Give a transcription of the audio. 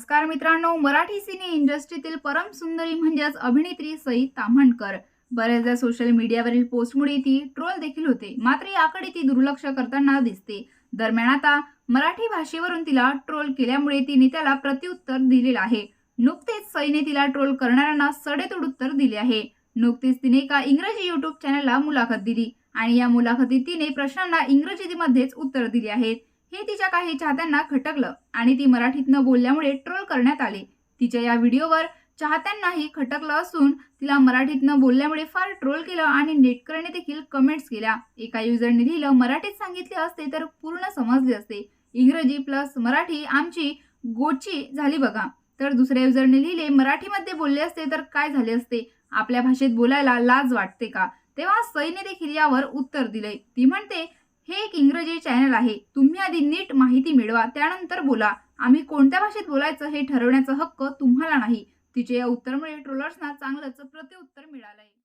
नमस्कार मित्रांनो मराठी सिने इंडस्ट्रीतील परम सुंदरी म्हणजेच अभिनेत्री सई ताम्हणकर. बऱ्याचदा सोशल मीडियावरील पोस्टमुळे ती ट्रोल देखील होते. मात्र याकडे ती दुर्लक्ष करताना दिसते. दरम्यान आता मराठी भाषेवरून तिला ट्रोल केल्यामुळे तिने त्याला प्रत्युत्तर दिलेलं आहे. नुकतेच सईने तिला ट्रोल करणाऱ्यांना सडेतोड उत्तर दिले आहे. नुकतीच तिने एका इंग्रजी युट्यूब चॅनलला मुलाखत दिली आणि या मुलाखतीत तिने प्रश्नांना इंग्रजीमध्येच उत्तर दिली आहेत. हे तिच्या काही चाहत्यांना खटकलं आणि ती मराठीत न बोलल्यामुळे ट्रोल करण्यात आले. तिच्या या व्हिडिओवर चाहत्यांनाही खटकलं असून तिला मराठीत न बोलल्यामुळे फार ट्रोल केलं आणि नेटकरने देखील कमेंट्स केल्या. एका युजरने लिहिलं मराठीत सांगितले असते तर पूर्ण समजले असते. इंग्रजी प्लस मराठी आमची गोची झाली बघा. तर दुसऱ्या युजरने लिहिले मराठीमध्ये बोलले असते तर काय झाले असते? आपल्या भाषेत बोलायला लाज वाटते का? तेव्हा सईने देखील यावर उत्तर दिलंय ती म्हणते हे एक इंग्रजी चॅनल आहे. तुम्ही आधी नीट माहिती मिळवा त्यानंतर बोला. आम्ही कोणत्या भाषेत बोलायचं हे ठरवण्याचा हक्क तुम्हाला नाही. तिचे या उत्तरामुळे म्हणजे ट्रोलर्सना चांगलंच प्रत्युत्तर मिळालंय.